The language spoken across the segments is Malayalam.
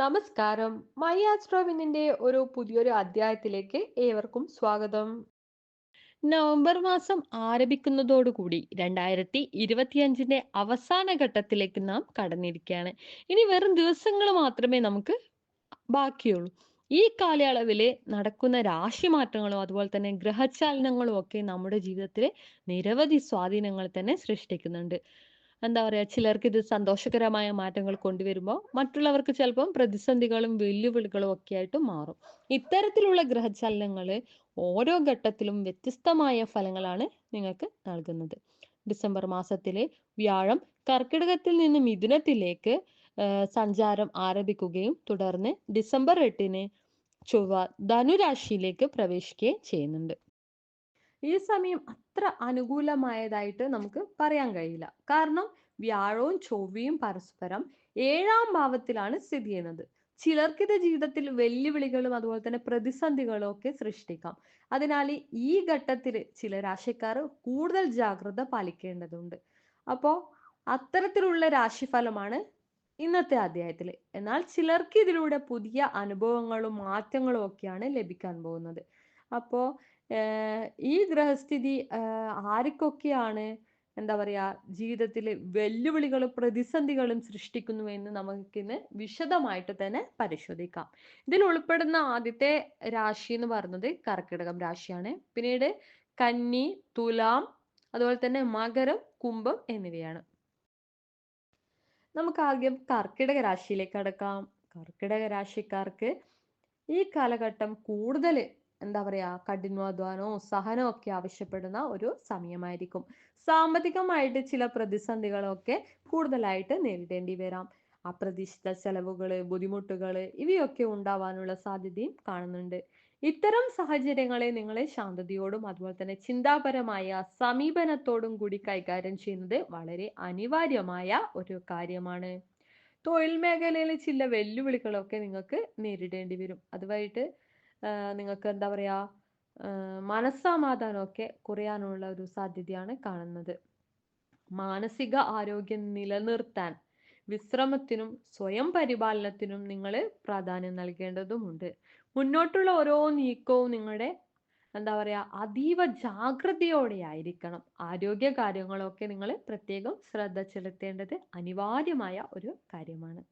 നമസ്കാരം. മൈ ഒരു പുതിയൊരു അധ്യായത്തിലേക്ക് ഏവർക്കും സ്വാഗതം. നവംബർ മാസം ആരംഭിക്കുന്നതോടുകൂടി രണ്ടായിരത്തി ഇരുപത്തിയഞ്ചിന്റെ അവസാന ഘട്ടത്തിലേക്ക് നാം കടന്നിരിക്കുകയാണ്. ഇനി വെറും ദിവസങ്ങൾ മാത്രമേ നമുക്ക് ബാക്കിയുള്ളൂ. ഈ കാലയളവിൽ നടക്കുന്ന രാശി മാറ്റങ്ങളും അതുപോലെ തന്നെ ഗ്രഹചലനങ്ങളും ഒക്കെ നമ്മുടെ ജീവിതത്തിലെ നിരവധി സ്വാധീനങ്ങൾ തന്നെ സൃഷ്ടിക്കുന്നുണ്ട്. എന്താ പറയാ ചിലർക്ക് ഇത് സന്തോഷകരമായ മാറ്റങ്ങൾ കൊണ്ടുവരുമ്പോൾ മറ്റുള്ളവർക്ക് ചിലപ്പം പ്രതിസന്ധികളും വെല്ലുവിളികളും ഒക്കെ ആയിട്ട് മാറും. ഇത്തരത്തിലുള്ള ഗ്രഹചലനങ്ങൾ ഓരോ ഘട്ടത്തിലും വ്യത്യസ്തമായ ഫലങ്ങളാണ് നിങ്ങൾക്ക് നൽകുന്നത്. ഡിസംബർ മാസത്തിലെ വ്യാഴം കർക്കിടകത്തിൽ നിന്ന് മിഥുനത്തിലേക്ക് സഞ്ചാരം ആരംഭിക്കുകയും തുടർന്ന് ഡിസംബർ എട്ടിന് ചൊവ്വ ധനുരാശിയിലേക്ക് പ്രവേശിക്കുകയും ചെയ്യുന്നുണ്ട്. ഈ സമയം അത്ര അനുകൂലമായതായിട്ട് നമുക്ക് പറയാൻ കഴിയില്ല. കാരണം വ്യാഴവും ചൊവ്വയും പരസ്പരം ഏഴാം ഭാവത്തിലാണ് സ്ഥിതി ചെയ്യുന്നത്. ചിലർക്ക് ഇത് ജീവിതത്തിൽ വെല്ലുവിളികളും അതുപോലെ തന്നെ പ്രതിസന്ധികളും ഒക്കെ സൃഷ്ടിക്കാം. അതിനാൽ ഈ ഘട്ടത്തിൽ ചില രാശിക്കാർ കൂടുതൽ ജാഗ്രത പാലിക്കേണ്ടതുണ്ട്. അപ്പോൾ അത്തരത്തിലുള്ള രാശിഫലമാണ് ഇന്നത്തെ അധ്യായത്തിൽ. എന്നാൽ ചിലർക്ക് ഇതിലൂടെ പുതിയ അനുഭവങ്ങളും മാറ്റങ്ങളും ഒക്കെയാണ് ലഭിക്കാൻ പോകുന്നത്. അപ്പോൾ ഈ ഗ്രഹസ്ഥിതി ആർക്കൊക്കെയാണ് എന്താ പറയാ ജീവിതത്തിലെ വെല്ലുവിളികളും പ്രതിസന്ധികളും സൃഷ്ടിക്കുന്നു എന്ന് നമുക്കിന്ന് വിശദമായിട്ട് തന്നെ പരിശോധിക്കാം. ഇതിൽ ഉൾപ്പെടുന്ന ആദ്യത്തെ രാശി എന്ന് പറയുന്നത് കർക്കിടകം രാശിയാണ്. പിന്നീട് കന്നി തുലാം അതുപോലെ തന്നെ മകരം കുംഭം എന്നിവയാണ്. നമുക്ക് ആദ്യം കർക്കിടക രാശിയിലേക്ക് അടക്കാം കർക്കിടക രാശിക്കാർക്ക് ഈ കാലഘട്ടം കൂടുതൽ എന്താ പറയാ കഠിനാധ്വാനവും സഹനവും ഒക്കെ ആവശ്യപ്പെടുന്ന ഒരു സമയമായിരിക്കും. സാമ്പത്തികമായിട്ട് ചില പ്രതിസന്ധികളൊക്കെ കൂടുതലായിട്ട് നേരിടേണ്ടി വരാം. അപ്രതീക്ഷിത ചെലവുകൾ ബുദ്ധിമുട്ടുകൾ ഇവയൊക്കെ ഉണ്ടാവാനുള്ള സാധ്യതയും കാണുന്നുണ്ട്. ഇത്തരം സാഹചര്യങ്ങളെ നിങ്ങളെ ശാന്തതയോടും അതുപോലെ തന്നെ ചിന്താപരമായ സമീപനത്തോടും കൂടി കൈകാര്യം ചെയ്യുന്നത് വളരെ അനിവാര്യമായ ഒരു കാര്യമാണ്. തൊഴിൽ മേഖലയിലെ ചില വെല്ലുവിളികളൊക്കെ നിങ്ങൾക്ക് നേരിടേണ്ടി വരും. അതുമായിട്ട് നിങ്ങൾക്ക് എന്താ പറയാ മനസ്സമാധാനമൊക്കെ കുറയാനുള്ള ഒരു സാധ്യതയാണ് കാണുന്നത്. മാനസിക ആരോഗ്യം നിലനിർത്താൻ വിശ്രമത്തിനും സ്വയം പരിപാലനത്തിനും നിങ്ങൾ പ്രാധാന്യം നൽകേണ്ടതുമുണ്ട്. മുന്നോട്ടുള്ള ഓരോ നീക്കവും നിങ്ങളുടെ എന്താ പറയാ അതീവ ജാഗ്രതയോടെ ആയിരിക്കണം ആരോഗ്യ കാര്യങ്ങളൊക്കെ നിങ്ങൾ പ്രത്യേകം ശ്രദ്ധ ചെലുത്തേണ്ടത് അനിവാര്യമായ ഒരു കാര്യമാണ്.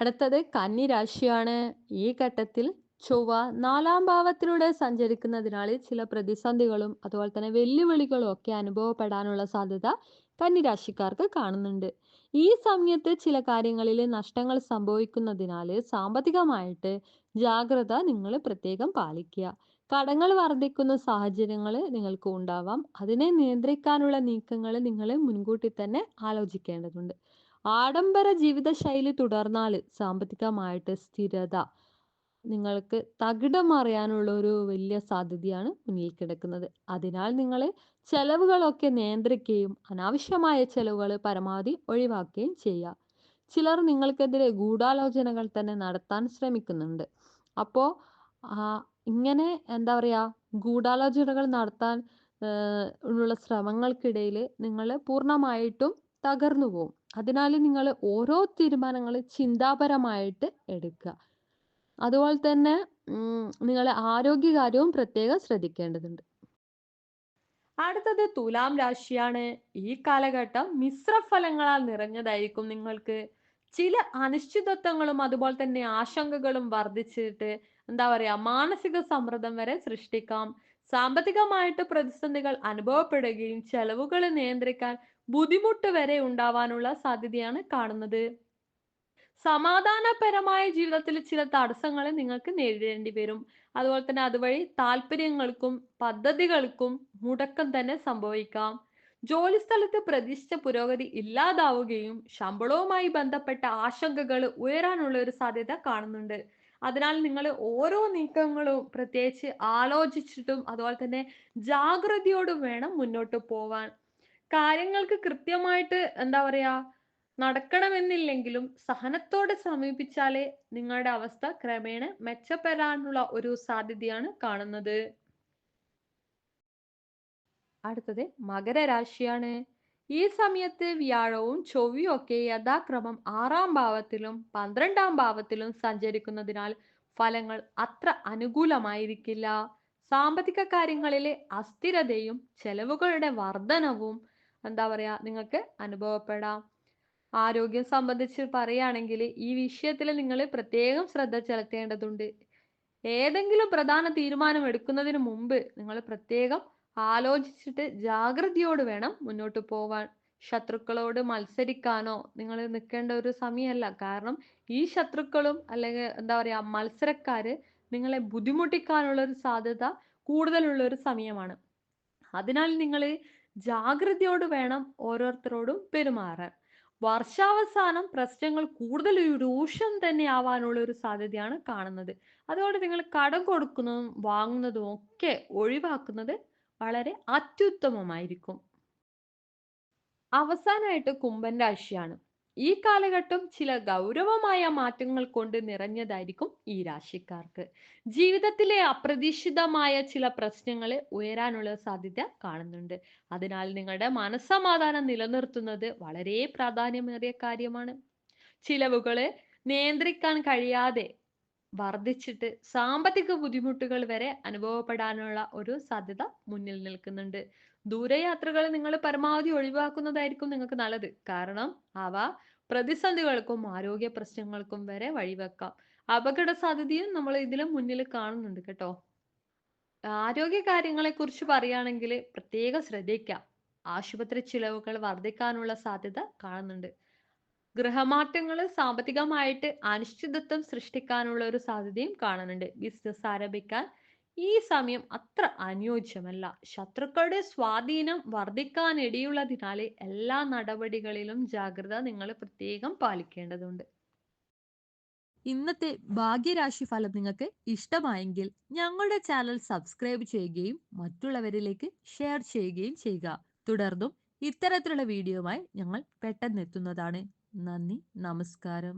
അടുത്തത് കന്നി രാശിയാണ് ഈ ഘട്ടത്തിൽ ചൊവ്വ നാലാം ഭാവത്തിലൂടെ സഞ്ചരിക്കുന്നതിനാൽ ചില പ്രതിസന്ധികളും അതുപോലെ തന്നെ വെല്ലുവിളികളും ഒക്കെ അനുഭവപ്പെടാനുള്ള സാധ്യത കന്നിരാശിക്കാർക്ക് കാണുന്നുണ്ട്. ഈ സമയത്ത് ചില കാര്യങ്ങളിൽ നഷ്ടങ്ങൾ സംഭവിക്കുന്നതിനാൽ സാമ്പത്തികമായിട്ട് ജാഗ്രത നിങ്ങൾ പ്രത്യേകം പാലിക്കുക. കടങ്ങൾ വർദ്ധിക്കുന്ന സാഹചര്യങ്ങൾ നിങ്ങൾക്ക് ഉണ്ടാവാം. അതിനെ നിയന്ത്രിക്കാനുള്ള നീക്കങ്ങൾ നിങ്ങൾ മുൻകൂട്ടി തന്നെ ആലോചിക്കേണ്ടതുണ്ട്. ആഡംബര ജീവിത ശൈലി തുടർന്നാൽ സാമ്പത്തികമായിട്ട് സ്ഥിരത നിങ്ങൾക്ക് തകിടം മറിയാനുള്ള ഒരു വലിയ സാധ്യതയാണ് മുന്നിൽ കിടക്കുന്നത്. അതിനാൽ നിങ്ങൾ ചെലവുകളൊക്കെ നിയന്ത്രിക്കുകയും അനാവശ്യമായ ചെലവുകൾ പരമാവധി ഒഴിവാക്കുകയും ചെയ്യുക. ചിലർ നിങ്ങൾക്കെതിരെ ഗൂഢാലോചനകൾ തന്നെ നടത്താൻ ശ്രമിക്കുന്നുണ്ട്. അപ്പോൾ ഇങ്ങനെ എന്താ പറയാ ഗൂഢാലോചനകൾ നടത്താൻ ഉള്ള ശ്രമങ്ങൾക്കിടയിൽ നിങ്ങൾ പൂർണമായിട്ടും തകർന്നു പോകും അതിനാൽ നിങ്ങൾ ഓരോ തീരുമാനങ്ങൾ ചിന്താപരമായിട്ട് എടുക്കുക. അതുപോലെ തന്നെ നിങ്ങൾ ആരോഗ്യകാര്യവും പ്രത്യേകം ശ്രദ്ധിക്കേണ്ടതുണ്ട്. അടുത്തത് തുലാം രാശിയാണ്. ഈ കാലഘട്ടം മിശ്രഫലങ്ങളാൽ നിറഞ്ഞതായിരിക്കും നിങ്ങൾക്ക്. ചില അനിശ്ചിതത്വങ്ങളും അതുപോലെ തന്നെ ആശങ്കകളും വർദ്ധിച്ചിട്ട് എന്താ പറയാ മാനസിക സമ്മർദ്ദം വരെ സൃഷ്ടിക്കാം. സാമ്പത്തികമായിട്ട് പ്രതിസന്ധികൾ അനുഭവപ്പെടുകയും ചെലവുകൾ നിയന്ത്രിക്കാൻ ബുദ്ധിമുട്ട് വരെ ഉണ്ടാവാനുള്ള സാധ്യതയാണ് കാണുന്നത്. സമാധാനപരമായ ജീവിതത്തിൽ ചില തടസ്സങ്ങൾ നിങ്ങൾക്ക് നേരിടേണ്ടി വരും. അതുപോലെ തന്നെ അതുവഴി താല്പര്യങ്ങൾക്കും പദ്ധതികൾക്കും മുടക്കം തന്നെ സംഭവിക്കാം. ജോലിസ്ഥലത്ത് പ്രതീക്ഷിച്ച പുരോഗതി ഇല്ലാതാവുകയും ശമ്പളവുമായി ബന്ധപ്പെട്ട ആശങ്കകൾ ഉയരാനുള്ള ഒരു സാധ്യത കാണുന്നുണ്ട്. അതിനാൽ നിങ്ങൾ ഓരോ നീക്കങ്ങളും പ്രത്യേകിച്ച് ആലോചിച്ചിട്ടും അതുപോലെ തന്നെ ജാഗ്രതയോടും വേണം മുന്നോട്ട് പോവാൻ. കാര്യങ്ങൾക്ക് കൃത്യമായിട്ട് എന്താ പറയാ നടക്കണമെന്നില്ലെങ്കിലും സഹനത്തോടെ സമീപിച്ചാലേ നിങ്ങളുടെ അവസ്ഥ ക്രമേണ മെച്ചപ്പെടാനുള്ള ഒരു സാധ്യതയാണ് കാണുന്നത്. അടുത്തത് മകരരാശിയാണ്. ഈ സമയത്ത് വ്യാഴവും ചൊവ്വയും ഒക്കെ യഥാക്രമം ആറാം ഭാവത്തിലും പന്ത്രണ്ടാം ഭാവത്തിലും സഞ്ചരിക്കുന്നതിനാൽ ഫലങ്ങൾ അത്ര അനുകൂലമായിരിക്കില്ല. സാമ്പത്തിക കാര്യങ്ങളിലെ അസ്ഥിരതയും ചെലവുകളുടെ വർധനവും എന്താ പറയാ നിങ്ങൾക്ക് അനുഭവപ്പെടാം. ആരോഗ്യം സംബന്ധിച്ച് പറയുകയാണെങ്കിൽ ഈ വിഷയത്തിൽ നിങ്ങൾ പ്രത്യേകം ശ്രദ്ധ ചെലുത്തേണ്ടതുണ്ട്. ഏതെങ്കിലും പ്രധാന തീരുമാനം എടുക്കുന്നതിന് മുമ്പ് നിങ്ങൾ പ്രത്യേകം ആലോചിച്ചിട്ട് ജാഗ്രതയോട് വേണം മുന്നോട്ട് പോവാൻ. ശത്രുക്കളോട് മത്സരിക്കാനോ നിങ്ങൾ നിൽക്കേണ്ട ഒരു സമയമല്ല. കാരണം ഈ ശത്രുക്കളും അല്ലെങ്കിൽ എന്താ പറയാ മത്സരക്കാര് നിങ്ങളെ ബുദ്ധിമുട്ടിക്കാനുള്ള ഒരു സാധ്യത കൂടുതലുള്ള ഒരു സമയമാണ്. അതിനാൽ നിങ്ങൾ ജാഗ്രതയോട് വേണം ഓരോരുത്തരോടും പെരുമാറാൻ. വർഷാവസാനം പ്രശ്നങ്ങൾ കൂടുതൽ രൂക്ഷം തന്നെ ആവാനുള്ള ഒരു സാധ്യതയാണ് കാണുന്നത്. അതുകൊണ്ട് നിങ്ങൾ കടം കൊടുക്കുന്നതും വാങ്ങുന്നതും ഒക്കെ ഒഴിവാക്കുന്നത് വളരെ അത്യുത്തമമായിരിക്കും. അവസാനമായിട്ട് കുംഭൻ രാശിയാണ്. ഈ കാലഘട്ടം ചില ഗൗരവമായ മാറ്റങ്ങൾ കൊണ്ട് നിറഞ്ഞതായിരിക്കും ഈ രാശിക്കാർക്ക്. ജീവിതത്തിലെ അപ്രതീക്ഷിതമായ ചില പ്രശ്നങ്ങൾ ഉയരാനുള്ള സാധ്യത കാണുന്നുണ്ട്. അതിനാൽ നിങ്ങളുടെ മനസ്സമാധാനം നിലനിർത്തുന്നത് വളരെ പ്രാധാന്യമേറിയ കാര്യമാണ്. ചിലവുകൾ നിയന്ത്രിക്കാൻ കഴിയാതെ വർദ്ധിച്ചിട്ട് സാമ്പത്തിക ബുദ്ധിമുട്ടുകൾ വരെ അനുഭവപ്പെടാനുള്ള ഒരു സാധ്യത മുന്നിൽ നിൽക്കുന്നുണ്ട്. ദൂരയാത്രകൾ നിങ്ങൾ പരമാവധി ഒഴിവാക്കുന്നതായിരിക്കും നിങ്ങൾക്ക് നല്ലത്. കാരണം അവ പ്രതിസന്ധികൾക്കും ആരോഗ്യ പ്രശ്നങ്ങൾക്കും വരെ വഴിവെക്കാം. അപകട സാധ്യതയും നമ്മൾ ഇതിലും മുന്നിൽ കാണുന്നുണ്ട് കേട്ടോ. ആരോഗ്യ കാര്യങ്ങളെ കുറിച്ച് പറയുകയാണെങ്കിൽ പ്രത്യേകം ശ്രദ്ധിക്കാം. ആശുപത്രി ചിലവുകൾ വർദ്ധിക്കാനുള്ള സാധ്യത കാണുന്നുണ്ട്. ഗൃഹമാറ്റങ്ങൾ സാമ്പത്തികമായിട്ട് അനിശ്ചിതത്വം സൃഷ്ടിക്കാനുള്ള ഒരു സാധ്യതയും കാണുന്നുണ്ട്. ബിസിനസ് ആരംഭിക്കാൻ ഈ സമയം അത്ര അനുയോജ്യമല്ല. ശത്രുക്കളുടെ സ്വാധീനം വർദ്ധിക്കാൻ ഇടയുള്ളതിനാൽ എല്ലാ നടപടികളിലും ജാഗ്രത നിങ്ങൾ പ്രത്യേകം പാലിക്കേണ്ടതുണ്ട്. ഇന്നത്തെ ഭാഗ്യരാശി ഫലം നിങ്ങൾക്ക് ഇഷ്ടമായെങ്കിൽ ഞങ്ങളുടെ ചാനൽ സബ്സ്ക്രൈബ് ചെയ്യുകയും മറ്റുള്ളവരിലേക്ക് ഷെയർ ചെയ്യുകയും ചെയ്യുക. തുടർന്നും ഇത്തരത്തിലുള്ള വീഡിയോയുമായി ഞങ്ങൾ പെട്ടെന്ന് എത്തുന്നതാണ് നന്ദി. നമസ്കാരം.